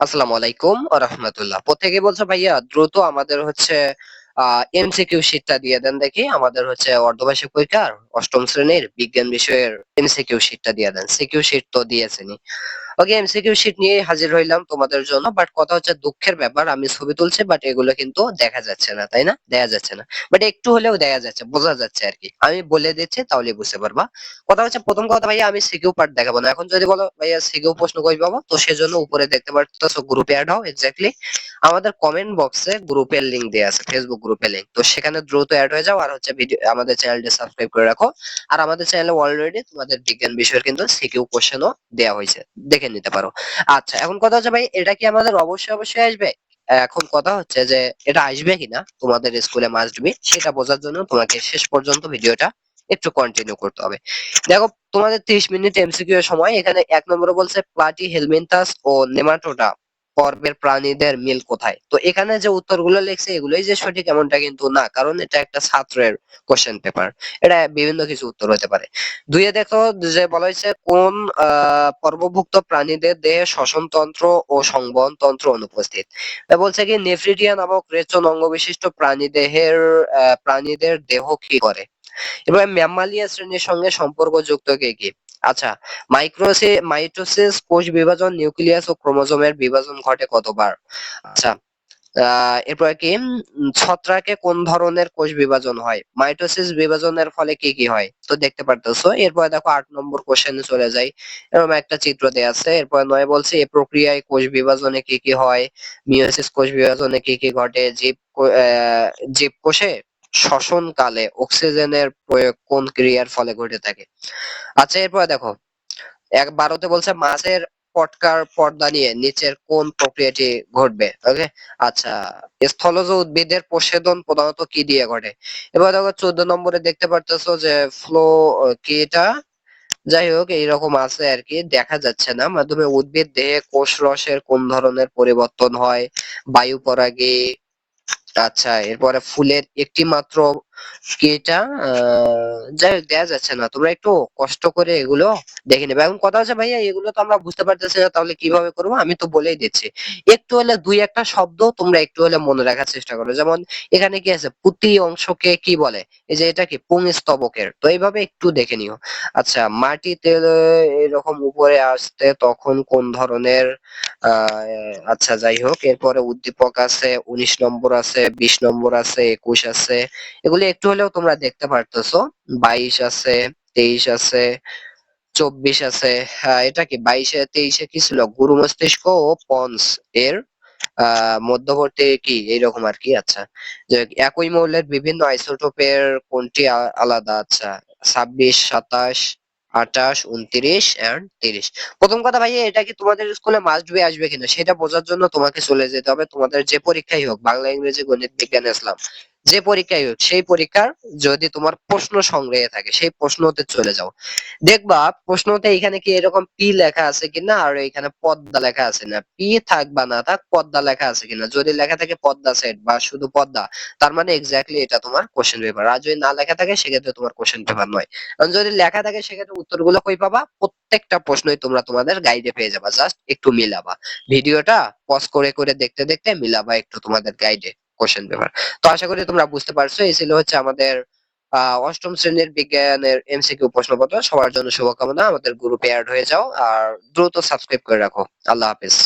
আসসালামু আলাইকুম রহমতুল্লাহ। প্রত্যেকে বলছো, ভাইয়া, দ্রুত আমাদের হচ্ছে আহ এমসিকিউ শিটটা দিয়ে দেন দেখি। আমাদের হচ্ছে অর্ধবার্ষিক পরীক্ষার অষ্টম শ্রেণির বিজ্ঞান বিষয়ের এমসিকিউ শীতটা দিয়ে দেন। সিকিউ শিট তো দিয়েছেনি ওকে এমসিকিউ শিট নিয়ে হাজির হইলাম তোমাদের জন্য বাট কথা হচ্ছে দুঃখের ব্যাপার, আমি ছবি তুলছি বাট এগুলো কিন্তু দেখা যাচ্ছে না, তাই না? দেখা যাচ্ছে না। বাট একটু হলেও দেখা যাচ্ছে, বোঝা যাচ্ছে আর কি। আমি বলে দিচ্ছি তাহলে বুঝতে পারবা। কথা হচ্ছে, প্রথম কথা ভাইয়া, আমি সিকিউ পার্ট দেখাবো না। এখন যদি বলো, ভাইয়া সিকিউ প্রশ্ন কই পাবো? তো সেজন্য উপরে দেখতে পাচ্ছ গ্রুপে অ্যাড হও এক্স্যাক্টলি আমাদের কমেন্ট বক্সে গ্রুপের লিংক দেওয়া আছে ফেসবুক গ্রুপের লিংক তো সেখানে দ্রুত অ্যাড হয়ে যাও, আর হচ্ছে ভিডিও আমাদের চ্যানেলটি সাবস্ক্রাইব করে রাখো। আর আমাদের চ্যানেলে অলরেডি তোমাদের বিজ্ঞান বিষয়ের কিন্তু সিকিউ কোশ্চেনও দেওয়া হয়েছে। দেখে নিতে পারো। আচ্ছা এখন কথা হচ্ছে ভাই, এটা কি আমাদের অবশ্যই অবশ্যই আসবে? এখন কথা হচ্ছে যে, এটা আসবে কিনা, তোমাদের স্কুলে মাস্ট বি সেটা বোঝার জন্য তোমাকে শেষ পর্যন্ত ভিডিওটা একটু কন্টিনিউ করতে হবে। দেখো, তোমাদের 30 মিনিট এমসিকিউ এর সময়, এখানে এক নম্বরে বলছে প্লাটি হেলমিনথাস ও নেমাটোডা পর্বের প্রাণীদের মিল কোথায়? তো এখানে যে উত্তরগুলো লিখছে, এগুলোই যে সঠিক এমনটা কিন্তু না, কারণ এটা একটা ছাত্রের কোশ্চেন পেপার এটা বিভিন্ন কিছু উত্তর হতে পারে। দুইয়ে দেখো যে বলা হয়েছে, কোন পর্বভুক্ত প্রাণীদের দেহে শ্বসনতন্ত্র ও সংবহন তন্ত্র অনুপস্থিত? বলছে কি নেফ্রিডিয়া নামক রেচন অঙ্গ বিশিষ্ট প্রাণী দেহের প্রাণীদের দেহ কি করে? এবার ম্যামালিয়া শ্রেণির সঙ্গে সম্পর্কযুক্ত কে কি? আচ্ছা মাইক্রোসে, মাইটোসিস, কোষ বিভাজন, নিউক্লিয়াস ও ক্রোমোজোমের বিভাজন ঘটে কতবার? আচ্ছা এরপরে কি? ছত্রাকে কোন ধরনের কোষ বিভাজন হয়? মাইটোসিস বিভাজনের ফলে কি কি হয়? তো দেখতে পারতেছো। এরপরে দেখো আট নম্বর কোশ্চেনে চলে যাই। এরকম একটা চিত্র দেয়া আছে। এরপরে নয় বলছে, এ প্রক্রিয়ায় কোষ বিভাজনে কি কি হয়? মিওসিস কোষ বিভাজনে কি কি ঘটে? জীব জীব কোষে শ্বসন কালে অক্সিজেনের প্রয়োগ কোন ক্রিয়ার ফলে ঘটে থাকে? আচ্ছা এরপর দেখো, এক বারোতে বলছে মাছের পটকার পর্দা নিয়ে নিচের কোন প্রক্রিয়াটি ঘটবে? ওকে আচ্ছা স্থলজ উদ্ভিদের প্রসেদন প্রধানত কি দিয়ে ঘটে? এবার দেখো, চোদ্দ নম্বরে দেখতে পারতেছো যে ফ্লো, কি এটা? যাই হোক, এইরকম আছে আর কি, দেখা যাচ্ছে না। মাধ্যমে উদ্ভিদ দেহে কোষ রসের কোন ধরনের পরিবর্তন হয়? বায়ু পরাগে আচ্ছা এরপরে ফুলের একটি মাত্র এটা যাই হোক দেওয়া যাচ্ছে না। তোমরা একটু কষ্ট করে এগুলো দেখে নেবে। এখন কথা হচ্ছে, ভাইয়া, এগুলো তো আমরা বুঝতে পারতেছি না, তাহলে কীভাবে করব? আমি তো বলেই দিচ্ছি। একটু হলে দুই একটা শব্দ তোমরা একটু হলে মনে রাখার চেষ্টা করো। যেমন, এখানে কি আছে? পুঁতি অংশকে কি বলে? এই যে এটা কি? পুংস্তবকের তো এইভাবে একটু দেখে নিও। আচ্ছা মাটিতে এরকম উপরে আসতে তখন কোন ধরনের আচ্ছা যাই হোক, এরপরে উদ্দীপক আছে, উনিশ নম্বর আছে, বিশ নম্বর আছে, একুশ আছে। এগুলি একটু হলেও তোমরা দেখতে পারতেছো। বাইশ আছে, তেইশ আছে, চব্বিশ আছে এটা কি বাইশে, তেইশে কি ছিল? গুরু মস্তিষ্ক ও পন্স এর মধ্যবর্তী কি? এইরকম আর কি আচ্ছা। যে একই মৌলের বিভিন্ন আইসোটোপের কোনটি আলাদা? আচ্ছা ছাব্বিশ, সাতাশ, আঠাশ, উনত্রিশ এন্ড তিরিশ। প্রথম কথা ভাই এটা কি তোমাদের স্কুলে মাস্ট বি আসবে কিনা? সেটা বোঝার জন্য তোমাকে চলে যেতে হবে। তোমাদের যে পরীক্ষাই হোক, বাংলা, ইংরেজি, গণিত, বিজ্ঞান, ইসলাম। যে পরীক্ষায় হোক সেই পরীক্ষার যদি তোমার প্রশ্ন সংগ্রহে থাকে, সেই প্রশ্নতে চলে যাও। দেখবা, প্রশ্নতে এখানে কি এরকম পি লেখা আছে কিনা, আর এখানে পদ্মা লেখা আছে না? পি থাক বা না থাক পদ্মা লেখা আছে কিনা? যদি লেখা থাকে পদ্মা সেট বা শুধু পদ্মা, তার মানে এক্স্যাক্টলি এটা তোমার কোশ্চেন পেপার আর যদি না লেখা থাকে, সেক্ষেত্রে তোমার কোশ্চেন পেপার নয়। কারণ যদি লেখা থাকে, সেক্ষেত্রে উত্তরগুলো কই পাবা? প্রত্যেকটা প্রশ্নই তোমরা তোমাদের গাইডে পেয়ে যাবা। জাস্ট একটু মিলাবা। ভিডিওটা পজ করে করে দেখতে দেখতে মিলাবা একটু তোমাদের গাইডে কোশ্চেন পেপার তো আশা করি তোমরা বুঝতে পারছ, এই ছিল হচ্ছে আমাদের অষ্টম শ্রেণির বিজ্ঞানের এমসিকিউ প্রশ্নপত্র। সবার জন্য শুভকামনা, আমাদের গ্রুপে অ্যাড হয়ে যাও, আর দ্রুত সাবস্ক্রাইব করে রাখো। আল্লাহ হাফেজ।